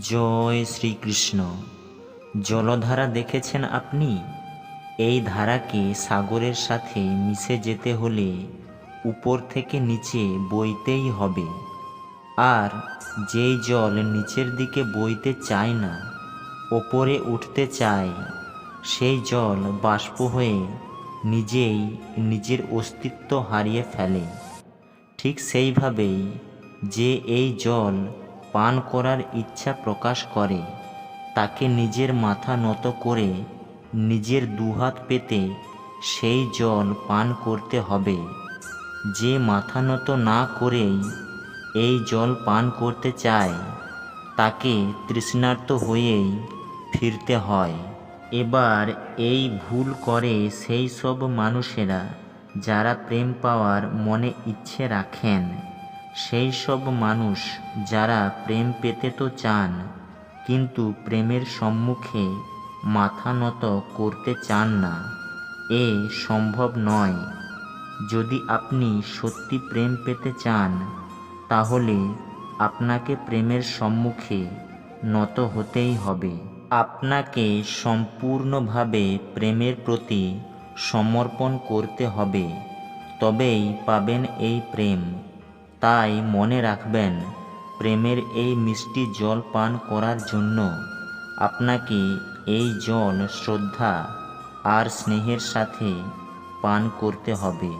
জয় শ্রীকৃষ্ণ। জলধারা দেখেছেন আপনি? এই ধারাকে সাগরের সাথে মিশে যেতে হলে উপর থেকে নিচে বইতেই হবে। আর যেই জল নিচের দিকে বইতে চায় না, ওপরে উঠতে চায়, সেই জল বাষ্প হয়ে নিজেই নিজের অস্তিত্ব হারিয়ে ফেলে। ঠিক সেইভাবেই যে এই জল পান করার ইচ্ছা প্রকাশ করে। তাকে নিজের মাথা নত করে নিজের দুহাত পেতে সেই জল পান করতে হবে। যে মাথা নত না করেই এই জল পান করতে চায়, তাকে তৃষ্ণার্ত হয়েই ফিরতে হয়। এবার এই ভুল করে সেই সব মানুষেরা যারা প্রেম পাওয়ার মনে ইচ্ছে রাখেন। সেই সব মানুষ যারা প্রেম পেতে তো চান, কিন্তু প্রেমের সম্মুখে মাথা নত করতে চান না, এ সম্ভব নয়। যদি আপনি সত্যি প্রেম পেতে চান, তাহলে আপনাকে প্রেমের সম্মুখে নত হতেই হবে। আপনাকে সম্পূর্ণভাবে প্রেমের প্রতি সমর্পণ করতে হবে, তবেই পাবেন এই প্রেম। তাই মনে রাখবেন, প্রেমের এই মিষ্টি জল পান করার জন্য আপনাকে এই জল শ্রদ্ধা আর স্নেহের সাথে পান করতে হবে।